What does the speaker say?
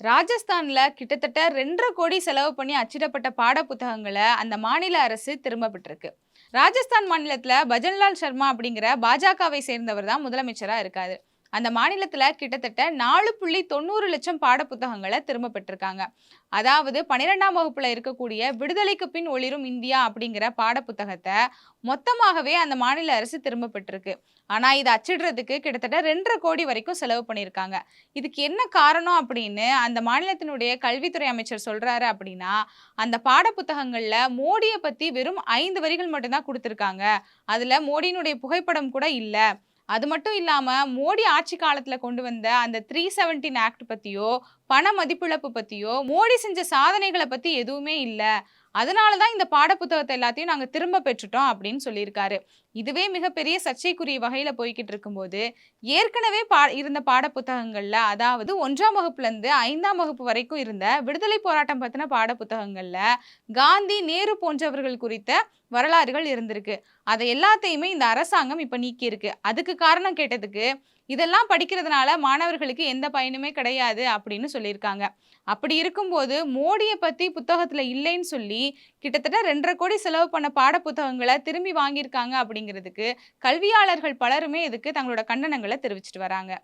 ராஜஸ்தான்ல கிட்டத்தட்ட ரெண்டரை கோடி செலவு பண்ணி அச்சிடப்பட்ட பாட புத்தகங்களை அந்த மாநில அரசு திரும்ப பெற்றிருக்கு ராஜஸ்தான் மாநிலத்துல பஜன்லால் சர்மா அப்படிங்கிற பாஜகவை சேர்ந்தவர் தான் முதலமைச்சரா இருக்காரு. அந்த மாநிலத்தில் கிட்டத்தட்ட நாலு புள்ளி தொண்ணூறு லட்சம் பாட புத்தகங்களை திரும்ப பெற்றிருக்காங்க. அதாவது பன்னிரெண்டாம் வகுப்புல இருக்கக்கூடிய விடுதலைக்கு பின் ஒளிரும் இந்தியா அப்படிங்கிற பாட புத்தகத்தை மொத்தமாகவே அந்த மாநில அரசு திரும்ப பெற்றிருக்கு. ஆனா இதை அச்சிடுறதுக்கு கிட்டத்தட்ட ரெண்டரை கோடி வரைக்கும் செலவு பண்ணியிருக்காங்க. இதுக்கு என்ன காரணம் அப்படின்னு அந்த மாநிலத்தினுடைய கல்வித்துறை அமைச்சர் சொல்றாரு அப்படின்னா அந்த பாட மோடியை பத்தி வெறும் ஐந்து வரிகள் மட்டும்தான் கொடுத்துருக்காங்க. அதுல மோடியினுடைய புகைப்படம் கூட இல்லை. அது மட்டும் இல்லாம மோடி ஆட்சி காலத்துல கொண்டு வந்த அந்த த்ரீ செவன்டீன் ஆக்ட் பத்தியோ பண மதிப்பிழப்பு பத்தியோ மோடி செஞ்ச சாதனைகளை பத்தி எதுவுமே இல்லை. அதனால தான் இந்த பாடப்புத்தகத்தை எல்லாத்தையும் நாங்கள் திரும்ப பெற்றுட்டோம் அப்படின்னு சொல்லியிருக்காரு. இதுவே மிகப்பெரிய சர்ச்சைக்குரிய வகையில் போய்கிட்டு இருக்கும்போது ஏற்கனவே பா இருந்த பாடப்புத்தகங்களில் அதாவது ஒன்றாம் வகுப்புலேருந்து ஐந்தாம் வகுப்பு வரைக்கும் இருந்த விடுதலை போராட்டம் பற்றின பாடப்புத்தகங்களில் காந்தி நேரு போன்றவர்கள் குறித்த வரலாறுகள் இருந்திருக்கு. அதை எல்லாத்தையுமே இந்த அரசாங்கம் இப்போ நீக்கியிருக்கு. அதுக்கு காரணம் கேட்டதுக்கு இதெல்லாம் படிக்கிறதுனால மாணவர்களுக்கு எந்த பயனுமே கிடையாது அப்படின்னு சொல்லியிருக்காங்க. அப்படி இருக்கும்போது மோடியை பற்றி புத்தகத்தில் இல்லைன்னு சொல்லி கிட்டத்தட்ட ரெண்டரை கோடி செலவு பண்ண பாட புத்தகங்களை திரும்பி வாங்கியிருக்காங்க அப்படிங்கிறதுக்கு கல்வியாளர்கள் பலருமே இதுக்கு தங்களோட கண்டனங்களை தெரிவிச்சிட்டு வராங்க.